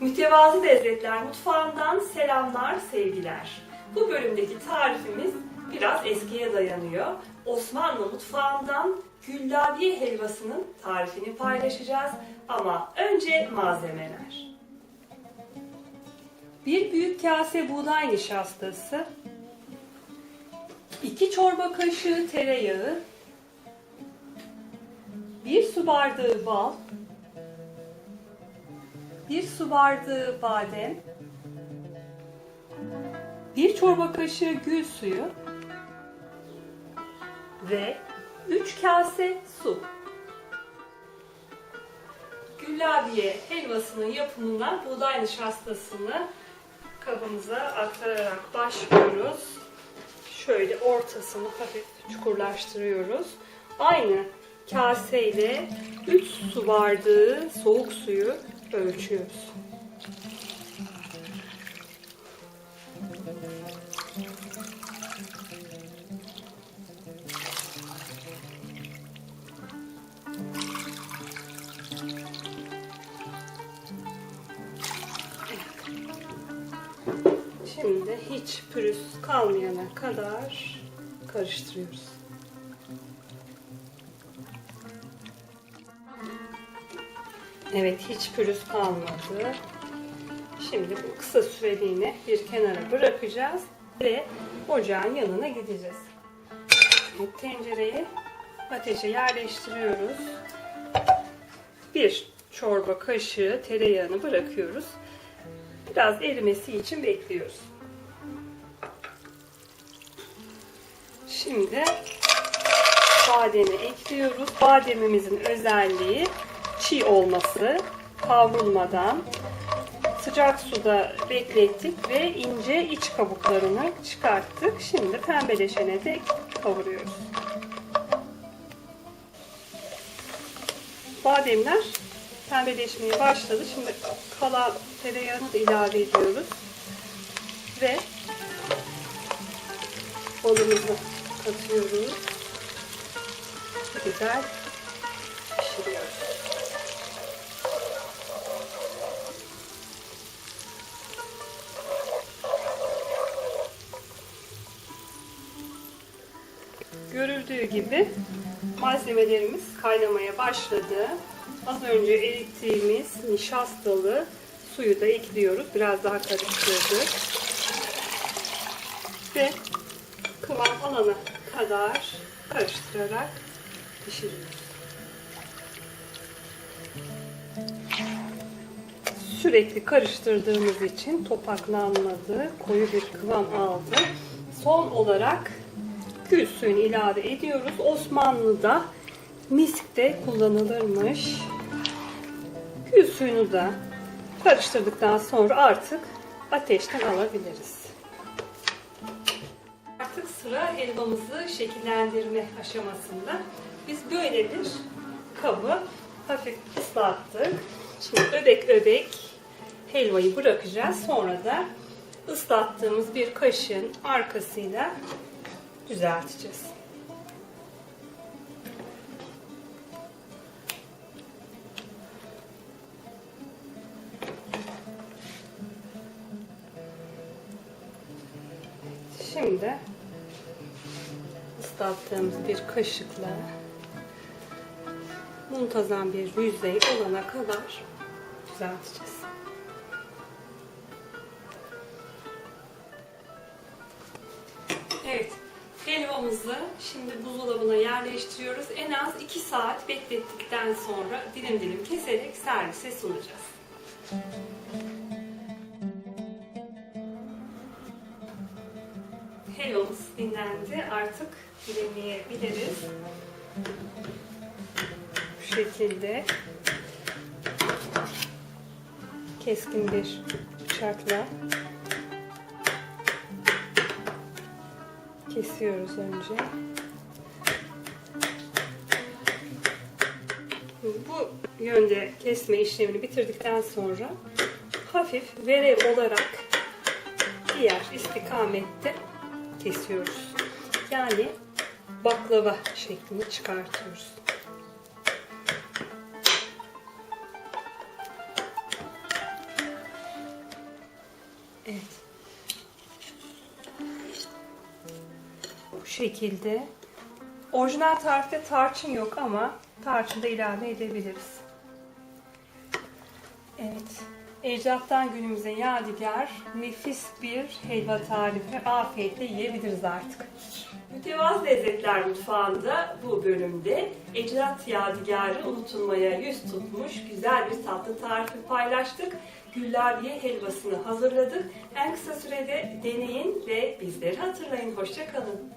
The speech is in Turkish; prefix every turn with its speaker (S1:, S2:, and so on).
S1: Mütevazi Lezzetler Mutfağı'ndan selamlar, sevgiler. Bu bölümdeki tarifimiz biraz eskiye dayanıyor. Osmanlı mutfağından güllabiye helvasının tarifini paylaşacağız. Ama önce malzemeler. Bir büyük kase buğday nişastası, 2 çorba kaşığı tereyağı, 1 su bardağı bal, 1 su bardağı badem, 1 çorba kaşığı gül suyu ve 3 kase su. Güllabiye helvasının yapımından buğday nişastasını kabımıza aktararak başlıyoruz. Şöyle ortasını hafif çukurlaştırıyoruz. Aynı kaseyle 3 su bardağı soğuk suyu ölçüyoruz. Şimdi hiç pürüz kalmayana kadar karıştırıyoruz. Evet hiç pürüz kalmadı. Şimdi bu kısa süreliğine bir kenara bırakacağız ve ocağın yanına gideceğiz. Tencereyi ateşe yerleştiriyoruz. Bir çorba kaşığı tereyağını bırakıyoruz. Biraz erimesi için bekliyoruz. Şimdi bademi ekliyoruz. Bademimizin özelliği çiğ olması, kavrulmadan sıcak suda beklettik ve ince iç kabuklarını çıkarttık. Şimdi pembeleşene dek kavuruyoruz. Bademler pembeleşmeye başladı. Şimdi kalan tereyağını da ilave ediyoruz. Ve balımızı katıyoruz. Güzel Görüldüğü gibi malzemelerimiz kaynamaya başladı. Az önce erittiğimiz nişastalı suyu da ekliyoruz. Biraz daha karıştırdık. Ve kıvam alana kadar karıştırarak pişiriyoruz. Sürekli karıştırdığımız için topaklanmadı, koyu bir kıvam aldı. Son olarak gül ilave ediyoruz. Osmanlı'da miskte kullanılırmış. Gül suyunu da karıştırdıktan sonra artık ateşten alabiliriz. Artık sıra helvamızı şekillendirme aşamasında. Biz böyle bir kabı hafif ıslattık. Şimdi öbek öbek helvayı bırakacağız. Sonra da ıslattığımız bir kaşığın arkasıyla düzelteceğiz. Şimdi ıslattığımız bir kaşıkla muntazam bir yüzey olana kadar düzelteceğiz. Evet, helvamızı şimdi buzdolabına yerleştiriyoruz. En az 2 saat beklettikten sonra dilim dilim keserek servise sunacağız. Helvamız dinlendi. Artık dilimleyebiliriz. Bu şekilde keskin bir bıçakla kesiyoruz önce. Bu yönde kesme işlemini bitirdikten sonra hafif verev olarak diğer istikamette kesiyoruz. Yani baklava şeklini çıkartıyoruz. Evet. Şekilde. Orijinal tarifte tarçın yok ama tarçın da ilave edebiliriz. Evet. Ecdattan günümüze yadigar nefis bir helva tarifi afiyetle yiyebiliriz artık. Mütevazı Lezzetler Mutfağı'nda bu bölümde ecdat yadigarı unutulmaya yüz tutmuş güzel bir tatlı tarifi paylaştık. Güllabiye helvasını hazırladık. En kısa sürede deneyin ve bizleri hatırlayın. Hoşçakalın.